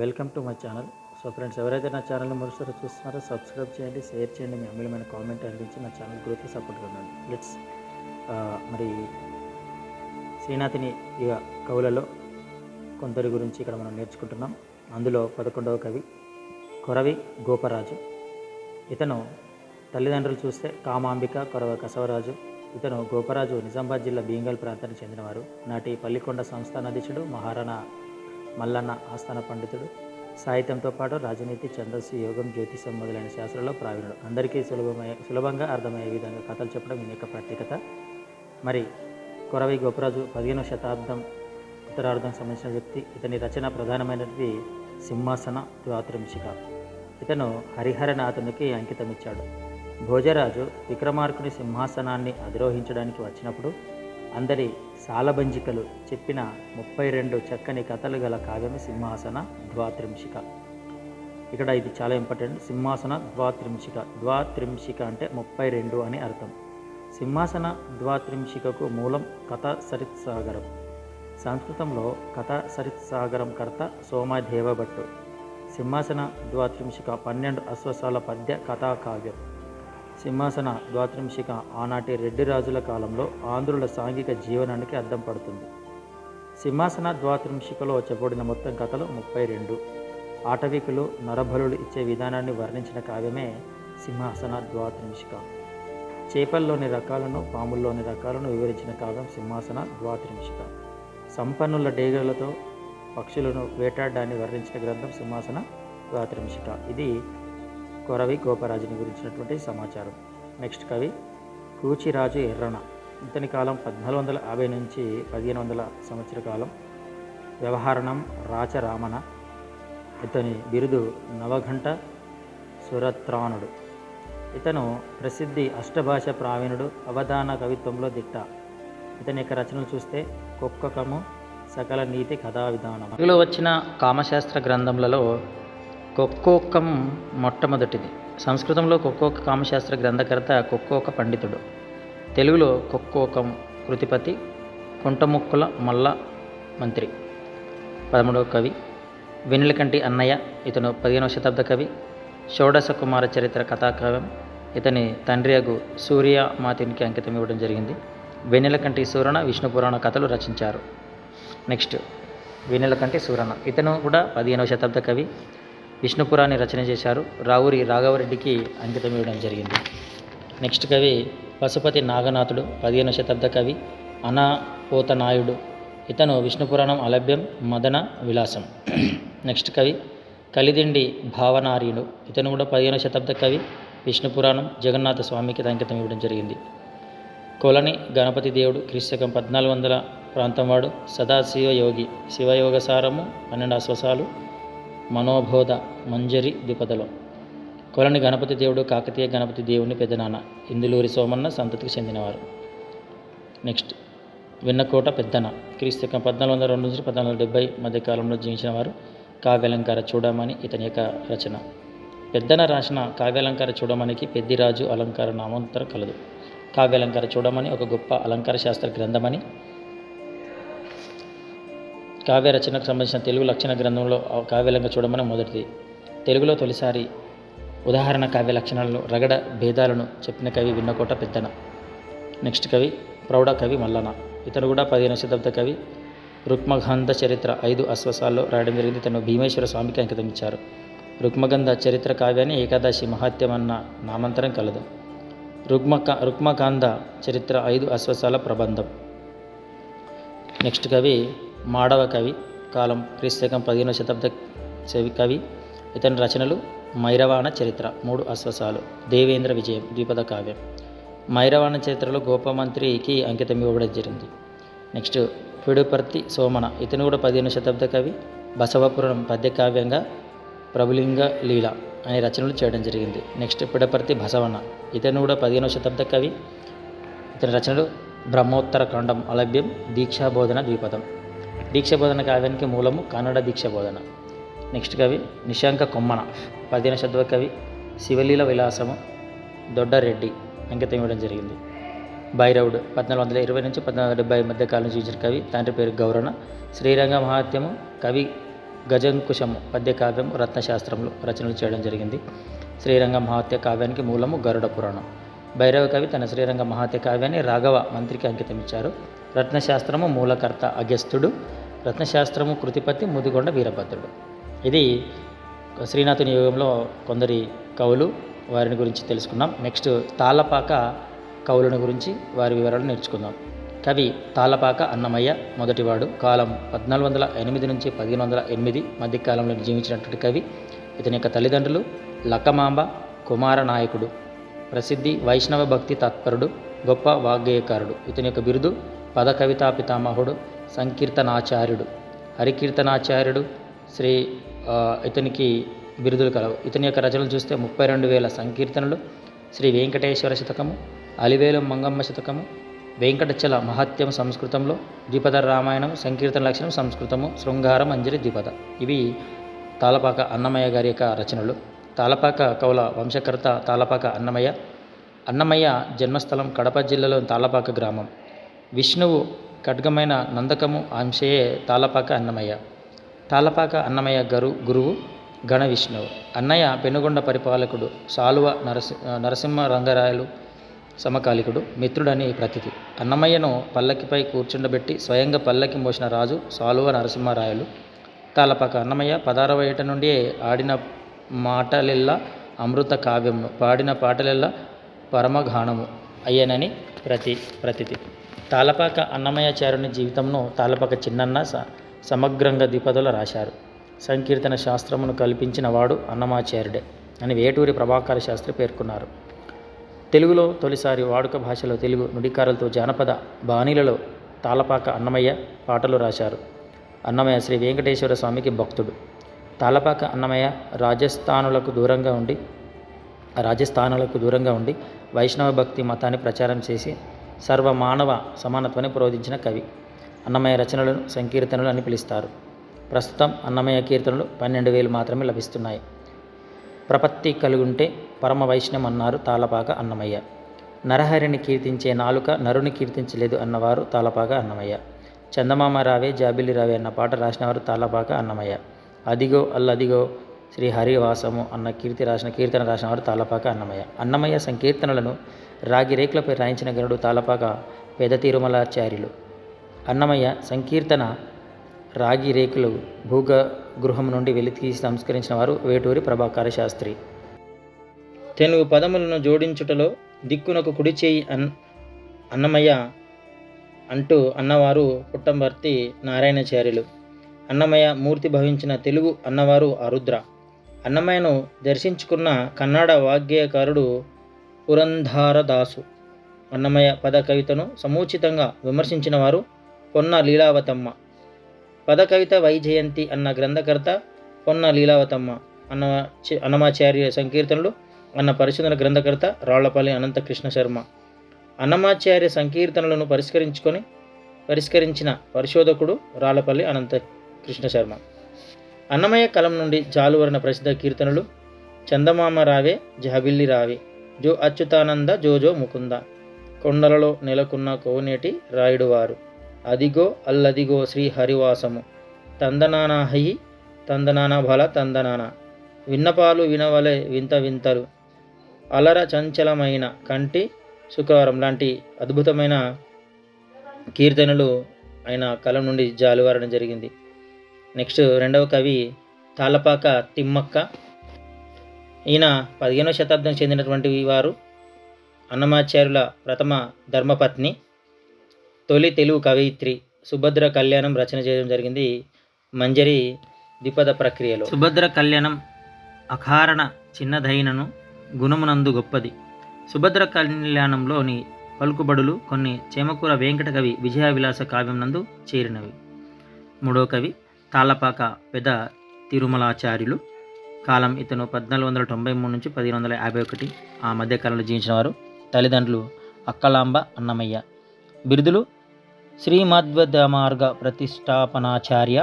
Welcome to my channel. So friends ఎవరైతే నా ఛానల్ని మరోసారి చూస్తున్నారో సబ్స్క్రైబ్ చేయండి షేర్ చేయండి మీ అమూల్యమైన కామెంట్ అందించి నా ఛానల్ గ్రోత్కి సపోర్ట్గా ఉండండి. లెట్స్ మరి శ్రీనాథిని ఇక కవులలో కొందరి గురించి ఇక్కడ మనం నేర్చుకుంటున్నాం. అందులో పదకొండవ కవి కొరవి గోపరాజు. ఇతను తల్లిదండ్రులు చూస్తే కామాంబిక కొరవ కసవరాజు. ఇతను గోపరాజు నిజామాబాద్ జిల్లా బీంగల్ ప్రాంతానికి చెందినవారు. నాటి పల్లికొండ సంస్థానాధీశుడు మహారాణా మల్లన్న ఆస్థాన పండితుడు. సాహిత్యంతో పాటు రాజనీతి ఛందస్సు యోగం జ్యోతిషం మొదలైన శాస్త్రాల్లో ప్రావీణుడు. అందరికీ సులభమయ్యే సులభంగా అర్థమయ్యే విధంగా కథలు చెప్పడం ఈయన యొక్క ప్రత్యేకత. మరి కొరవి గోపరాజు పదిహేనవ శతాబ్దం ఉత్తరార్ధం సంబంధించిన వ్యక్తి ఇతని రచన ప్రధానమైనది సింహాసన ద్వాత్రింశిక ఇతను హరిహరనాథునికి అంకితమిచ్చాడు. భోజరాజు విక్రమార్కుని సింహాసనాన్ని అధిరోహించడానికి వచ్చినప్పుడు అందరి సాలభంజికలు చెప్పిన ముప్పై రెండు చక్కని కథలు గల కావ్యమే సింహాసన ద్వాత్రింశిక. ఇక్కడ ఇది చాలా ఇంపార్టెంట్ సింహాసన ద్వాత్రింశిక. ద్వాత్రింశిక అంటే ముప్పై రెండు అని అర్థం. సింహాసన ద్వాత్రింశికకు మూలం కథ సరిత్సాగరం. సంస్కృతంలో కథ సరిత్సాగరం కర్త సోమదేవభట్టు. సింహాసన ద్వాత్రింశిక పన్నెండు అశ్వసాల పద్య కథా కావ్యం సింహాసన ద్వాత్రింశిక ఆనాటి రెడ్డి రాజుల కాలంలో ఆంధ్రుల సాంఘిక జీవనానికి అద్దం పడుతుంది. సింహాసన ద్వాత్రింశికలో చెప్పబడిన మొత్తం కథలు ముప్పై రెండు. ఆటవికులు నరబలులు ఇచ్చే విధానాన్ని వర్ణించిన కావ్యమే సింహాసన ద్వాత్రింశిక. చేపల్లోని రకాలను పాముల్లోని రకాలను వివరించిన కావ్యం సింహాసన ద్వాత్రింశిక. సంపన్నుల డేగలతో పక్షులను వేటాడడాన్ని వర్ణించిన గ్రంథం సింహాసన ద్వాత్రింశిక. ఇది కొరవి గోపరాజుని గురించినటువంటి సమాచారం. నెక్స్ట్ కవి కూచిరాజు ఎర్రన. ఇతని కాలం పద్నాలుగు వందల యాభై నుంచి పదిహేను వందల సంవత్సర కాలం. వ్యవహారణం రాచరామణ ఇతని బిరుదు నవఘంట సురత్రాణుడు ఇతను ప్రసిద్ధి అష్టభాష ప్రావీణుడు అవధాన కవిత్వంలో దిట్ట. ఇతని యొక్క రచనలు చూస్తే కుక్కకము సకల నీతి కథా విధానం తెలుగులో వచ్చిన కామశాస్త్ర గ్రంథములలో కొక్కోక్కం మొట్టమొదటిది. సంస్కృతంలో కొక్కోక కామశాస్త్ర గ్రంథకర్త కొక్కోక పండితుడు. తెలుగులో కొక్కోకం కృతిపతి కుంటముక్కుల మల్ల మంత్రి. పదమూడవ కవి. వెన్నెలకంటి అన్నయ్య ఇతను పదిహేనవ శతాబ్ద కవి. షోడశ కుమార చరిత్ర కథాకావ్యం ఇతని తండ్రి అగు సూర్య మాతినికి అంకితం ఇవ్వడం జరిగింది. వెన్నెలకంటి సూరణ విష్ణు పురాణ కథలు రచించారు. నెక్స్ట్. వెన్నెలకంటి సూరణ ఇతను కూడా పదిహేనవ శతాబ్ద కవి. విష్ణుపురాన్ని రచన చేశారు. రావురి రాఘవరెడ్డికి అంకితం ఇవ్వడం జరిగింది. నెక్స్ట్ కవి పశుపతి నాగనాథుడు పదిహేను శతాబ్ద కవి అనాపోత నాయుడు ఇతను విష్ణుపురాణం అలభ్యం మదన విలాసం. నెక్స్ట్ కవి కలిదిండి భావనార్యుడు. ఇతను కూడా పదిహేను శతాబ్ద కవి విష్ణుపురాణం జగన్నాథ స్వామికి అంకితం ఇవ్వడం జరిగింది. కొలని గణపతి దేవుడు క్రీస్తకం పద్నాలుగు వందల ప్రాంతం వాడు సదాశివ యోగి శివయోగ సారము పన్నెండు అశ్వసాలు మనోబోధ మంజరి ద్విపదలో. కొలని గణపతి దేవుడు కాకతీయ గణపతి దేవుని పెద్దనాన్న ఇందులూరి సోమన్న సంతతికి చెందినవారు. నెక్స్ట్ వెన్నకోట పెద్దన క్రీస్తుకం పద్నాలుగు వందల రెండు నుంచి పద్నాలుగు వందల డెబ్బై మధ్య కాలంలో జీవించిన వారు కావ్యాలంకార చూడమని ఇతని యొక్క రచన. పెద్దన రాసిన కావ్యాలంకార చూడమనికి పెద్దిరాజు అలంకార నామాంతరం కలదు. కావ్యాలంకార చూడమని ఒక గొప్ప అలంకార శాస్త్ర గ్రంథమని కావ్య రచనకు సంబంధించిన తెలుగు లక్షణ గ్రంథంలో ఆ చూడమని మొదటిది. తెలుగులో తొలిసారి ఉదాహరణ కావ్య లక్షణాలను రగడ భేదాలను చెప్పిన కవి విన్నకోట పెద్దన. నెక్స్ట్ కవి ప్రౌఢ కవి మల్లన ఇతను కూడా పదిహేను శతాబ్ద కవి. రుక్మగంధ చరిత్ర ఐదు అశ్వసాల్లో రాయడం జరిగింది. తను భీమేశ్వర స్వామికి అంకితం ఇచ్చారు. రుక్మగంధ చరిత్ర కావ్యాన్ని ఏకాదశి మహాత్యం అన్న నామంతరం కలదు. రుక్మక రుక్మకాంధ చరిత్ర ఐదు అశ్వసాల ప్రబంధం. నెక్స్ట్ కవి మాడవ కవి కాలం క్రీస్తకం పదిహేనవ శతాబ్ద చెవి కవి ఇతని రచనలు మైరవాణ చరిత్ర మూడు అశ్వసాలు దేవేంద్ర విజయం ద్విపద కావ్యం. మైరవాణ చరిత్రలో గోపమంత్రికి అంకితం ఇవ్వబడి జరిగింది. నెక్స్ట్ పిడుపర్తి సోమన ఇతను కూడా పదిహేను శతాబ్ద కవి బసవపురం పద్య కావ్యంగా ప్రభులింగ లీల అనే రచనలు చేయడం జరిగింది. నెక్స్ట్ పిడపర్తి బసవన్న ఇతను కూడా పదిహేనవ శతాబ్ద కవి ఇతని రచనలు బ్రహ్మోత్తర ఖండం అలభ్యం దీక్షాబోధన ద్విపదం. దీక్షబోధన కావ్యానికి మూలము కన్నడ దీక్షబోధన. నెక్స్ట్ కవి నిశాంక కొమ్మన పదిహేను శతవ కవి శివలీల విలాసము దొడ్డరెడ్డి అంకితం ఇవ్వడం జరిగింది. భైరవుడు పద్నాలుగు వందల ఇరవై నుంచి పద్నాలుగు వందల డెబ్బై మధ్య కాలం జీవించిన కవి తండ్రి పేరు గౌరణ. శ్రీరంగ మహాత్యము కవి గజంకుశము పద్యకావ్యం రత్నశాస్త్రంలో రచనలు చేయడం జరిగింది. శ్రీరంగ మహాత్య కావ్యానికి మూలము గరుడ పురాణం. భైరవ కవి తన శ్రీరంగ మహాత్య కావ్యాన్ని రాఘవ మంత్రికి అంకితం ఇచ్చారు రత్నశాస్త్రము మూలకర్త అగస్త్యుడు రత్నశాస్త్రము కృతిపతి ముదిగొండ వీరభద్రుడు. ఇది శ్రీనాథుని యుగంలో కొందరి కవులు వారిని గురించి తెలుసుకున్నాం. నెక్స్ట్ తాళపాక కవులను గురించి వారి వివరాలు నేర్చుకుందాం. కవి తాళపాక అన్నమయ్య మొదటివాడు. కాలం పద్నాలుగు వందల ఎనిమిది నుంచి పదిహేను వందల ఎనిమిది మధ్యకాలంలో జీవించినటువంటి కవి. ఇతని యొక్క తల్లిదండ్రులు లకమాంబ కుమార నాయకుడు. ప్రసిద్ధి వైష్ణవ భక్తి తత్పరుడు గొప్ప వాగ్గేయకారుడు. ఇతని యొక్క బిరుదు పదకవితా పితామహుడు సంకీర్తనాచార్యుడు. హరికీర్తనాచార్యుడు శ్రీ ఇతనికి బిరుదులు కలవు. ఇతని యొక్క రచనలు చూస్తే ముప్పై రెండు వేల సంకీర్తనలు. శ్రీ వెంకటేశ్వర శతకము అలివేలు మంగమ్మ శతకము వెంకటచల మహత్యం సంస్కృతంలో ద్విపద రామాయణం సంకీర్తన లక్షణం సంస్కృతము శృంగారం అంజలి ద్విపద. ఇవి తాళపాక అన్నమయ్య గారి యొక్క రచనలు. తాలపాక కవుల వంశకర్త తాళపాక అన్నమయ్య. అన్నమయ్య జన్మస్థలం కడప జిల్లాలోని తాలపాక గ్రామం. విష్ణువు ఖడ్గమైన నందకము అంశయే తాళపాక అన్నమయ్య. తాళపాక అన్నమయ్య గరు గురువు గణ విష్ణువు. అన్నయ్య పెనుగొండ పరిపాలకుడు సాలువ నరసి నరసింహ రంగరాయలు సమకాలికుడు మిత్రుడని ప్రతిథి అన్నమయ్యను పల్లకిపై కూర్చుండబెట్టి స్వయంగా పల్లకి మోసిన రాజు సాలువ నరసింహరాయలు. తాలపాక అన్నమయ్య పదారవ ఏట నుండి ఆడిన మాటలెల్లా అమృత కావ్యంను పాడిన పాటలెల్లా పరమఘానము అయ్యనని ప్రతి ప్రతిథి తాళపాక అన్నమయ్యాచార్యుని జీవితంను తాళపాక చిన్నన్న స సమగ్రంగా ద్విపదలో రాశారు. సంకీర్తన శాస్త్రమును కల్పించిన వాడు అన్నమాచార్యుడే అని వేటూరి ప్రభాకర శాస్త్రి పేర్కొన్నారు. తెలుగులో తొలిసారి వాడుక భాషలో తెలుగు నుడికారులతో జానపద బాణీలలో తాళపాక అన్నమయ్య పాటలు రాశారు. అన్నమయ్య శ్రీ వెంకటేశ్వర స్వామికి భక్తుడు. తాళపాక అన్నమయ్య రాజస్థానులకు దూరంగా ఉండి రాజస్థానులకు దూరంగా ఉండి వైష్ణవ భక్తి మతాన్ని ప్రచారం చేసి సర్వ మానవ సమానత్వాన్ని ప్రోధించిన కవి. అన్నమయ్య రచనలను సంకీర్తనలు అని పిలుస్తారు. ప్రస్తుతం అన్నమయ్య కీర్తనలు పన్నెండు వేలు మాత్రమే లభిస్తున్నాయి. ప్రపత్తి కలిగుంటే పరమ వైష్ణవం అన్నారు తాళపాక అన్నమయ్య. నరహరిని కీర్తించే నాలుక నరుని కీర్తించలేదు అన్నవారు తాళపాక అన్నమయ్య. చందమామ రావే జాబిల్లి రావే అన్న పాట రాసినవారు తాళపాక అన్నమయ్య. అదిగో అల్లదిగో శ్రీ హరివాసము అన్న కీర్తి రాసిన కీర్తన రాసినవారు తాళపాక అన్నమయ్య. అన్నమయ్య సంకీర్తనలను రాగి రేకులపై రాయించిన గరుడు తాళపాక పెద తిరుమలాచార్యులు. అన్నమయ్య సంకీర్తన రాగి రేకులు భూగ గృహం నుండి వెలికి సంస్కరించిన వారు వేటూరి ప్రభాకర శాస్త్రి. తెలుగు పదములను జోడించుటలో దిక్కునకు కుడి చేయి అన్ అన్నమయ్య అంటూ అన్నవారు పుట్టంబర్తి నారాయణచార్యులు. అన్నమయ్య మూర్తి భవించిన తెలుగు అన్నవారు అరుద్ర అన్నమయ్యను దర్శించుకున్న కన్నడ వాగ్గేయకారుడు పురంధారదాసు. అన్నమయ్య పద కవితను సముచితంగా విమర్శించిన వారు పొన్న లీలావతమ్మ. పద కవిత వైజయంతి అన్న గ్రంథకర్త పొన్న లీలావతమ్మ. అన్న అన్నమాచార్య సంకీర్తనలు అన్న పరిశోధన గ్రంథకర్త రాళ్ళపల్లి అనంతకృష్ణ శర్మ. అన్నమాచార్య సంకీర్తనలను పరిష్కరించుకొని పరిష్కరించిన పరిశోధకుడు రాళ్ళపల్లి అనంత కృష్ణ శర్మ. అన్నమయ్య కలం నుండి జాలువరణ ప్రసిద్ధ కీర్తనలు చందమామ రావే జాబిల్లి రావే. జో అచ్యుతానంద జోజో ముకుంద. కొండలలో నెలకొన్న కోనేటి రాయుడువారు. అదిగో అల్లదిగో శ్రీ హరివాసము. తందనానా హై తందనాన బల తందనాన. విన్నపాలు వినవలే వింత వింతలు. అలర చంచలమైన కంటి శుక్రవారం లాంటి అద్భుతమైన కీర్తనలు ఆయన కలం నుండి జాలువారడం జరిగింది. నెక్స్ట్ రెండవ కవి తాళపాక తిమ్మక్క. ఈయన పదిహేనవ శతాబ్దం చెందినటువంటి వారు అన్నమాచార్యుల ప్రథమ ధర్మపత్ని తొలి తెలుగు కవయిత్రి సుభద్ర కళ్యాణం రచన చేయడం జరిగింది మంజరి ద్విపద ప్రక్రియలో. సుభద్ర కళ్యాణం అకారణ చిన్నదైనను గుణమునందు గొప్పది. సుభద్ర కళ్యాణంలోని పలుకుబడులు కొన్ని చేమకూర వెంకట కవి విజయ విలాస కావ్యం నందు చేరినవి. మూడో కవి తాళపాక పెద తిరుమలాచార్యులు. కాలం ఇతను పద్నాలుగు వందల తొంభై మూడు నుంచి పదిహేను వందల యాభై ఒకటి ఆ మధ్యకాలంలో జీవించిన వారు తల్లిదండ్రులు అక్కలాంబ అన్నమయ్య. బిరుదులు శ్రీమద్వద మార్గ ప్రతిష్టాపనాచార్య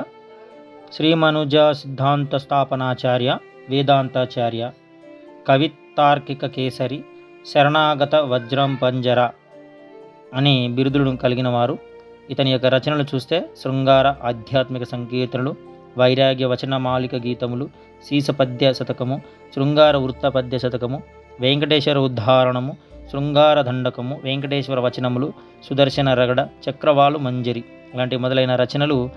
శ్రీమనుజ సిద్ధాంత స్థాపనాచార్య వేదాంతాచార్య కవితార్కిక కేసరి శరణాగత వజ్రం పంజర అనే బిరుదులను కలిగిన వారు ఇతని యొక్క రచనలు చూస్తే శృంగార ఆధ్యాత్మిక సంకీర్తనలు వైరాగ్య వచనమాలిక గీతములు సీసపద్య శతకము శృంగార వృత్తపద్య శతకము వెంకటేశ్వర ఉద్ధారణము శృంగార దండకము వెంకటేశ్వర వచనములు సుదర్శన రగడ చక్రవాలు మంజరి ఇలాంటి మొదలైన రచనలు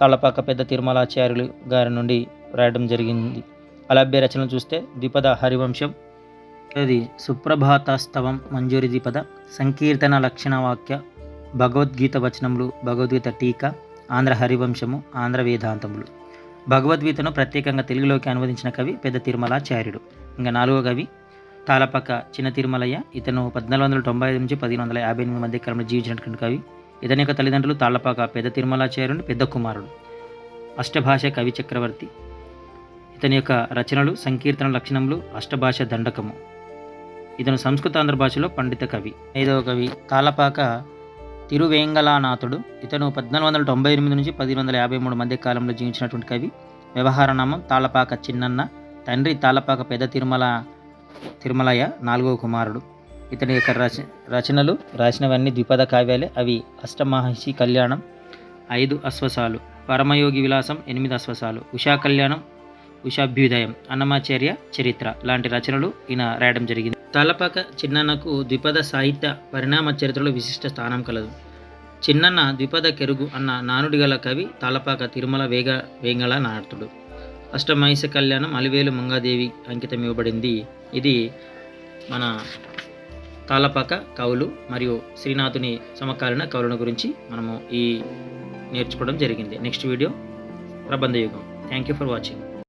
తలపాక పెద్ద తిరుమలాచార్యులు గారి నుండి రాయడం జరిగింది. అలభ్య రచనలు చూస్తే ద్విపద హరివంశం అది సుప్రభాతస్తవం మంజూరి ద్విపద సంకీర్తన లక్షణ వాక్య భగవద్గీత వచనములు భగవద్గీత టీకా ఆంధ్ర హరివంశము ఆంధ్ర వేదాంతములు. భగవద్గీతను ప్రత్యేకంగా తెలుగులోకి అనువదించిన కవి పెద్ద తిరుమలాచార్యుడు. ఇంకా నాలుగో కవి తాళపాక చిన్న తిరుమలయ్య. ఇతను పద్నాలుగు వందల తొంభై ఐదు నుంచి పదిహేను వందల యాభై ఎనిమిది మధ్య కాలంలో జీవించినటువంటి కవి. ఇతని యొక్క తల్లిదండ్రులు తాళ్ళపాక పెద్ద తిరుమలాచార్యుని పెద్ద కుమారుడు. అష్టభాష కవి చక్రవర్తి. ఇతని యొక్క రచనలు సంకీర్తన లక్షణములు అష్టభాష దండకము. ఇతను సంస్కృత ఆంధ్ర భాషలో పండిత కవి. ఐదవ కవి తాళపాక తిరువేంగలానాథుడు. ఇతను పద్నాలుగు వందల తొంభై ఎనిమిది నుంచి పది వందల యాభై మూడు మధ్య కాలంలో జీవించినటువంటి కవి. వ్యవహారనామం తాళపాక చిన్నన్న. తండ్రి తాళపాక పెద్ద తిరుమల తిరుమలయ్య నాలుగవ కుమారుడు. ఇతని యొక్క రచ రచనలు రాసినవన్నీ ద్విపద కావ్యాలే. అవి అష్టమహర్షి కళ్యాణం ఐదు అశ్వసాలు పరమయోగి విలాసం ఎనిమిది అశ్వసాలు ఉషా కళ్యాణం ఉషాభ్యుదయం అన్నమాచార్య చరిత్ర లాంటి రచనలు ఈయన రాయడం జరిగింది. తాళపాక చిన్నన్నకు ద్విపద సాహిత్య పరిణామ చరిత్రలో విశిష్ట స్థానం కలదు. చిన్నన్న ద్విపద కెరుగు అన్న నానుడి గల కవి తాళపాక తిరుమల వేగ వేంగళ నారదుడు. అష్టమహిష కళ్యాణం అలివేలు మంగాదేవి అంకితం ఇవ్వబడింది. ఇది మన తాళపాక కవులు మరియు శ్రీనాథుని సమకాలీన కవులను గురించి మనము ఈ నేర్చుకోవడం జరిగింది. నెక్స్ట్ వీడియో ప్రబంధ యుగం. Thank you for watching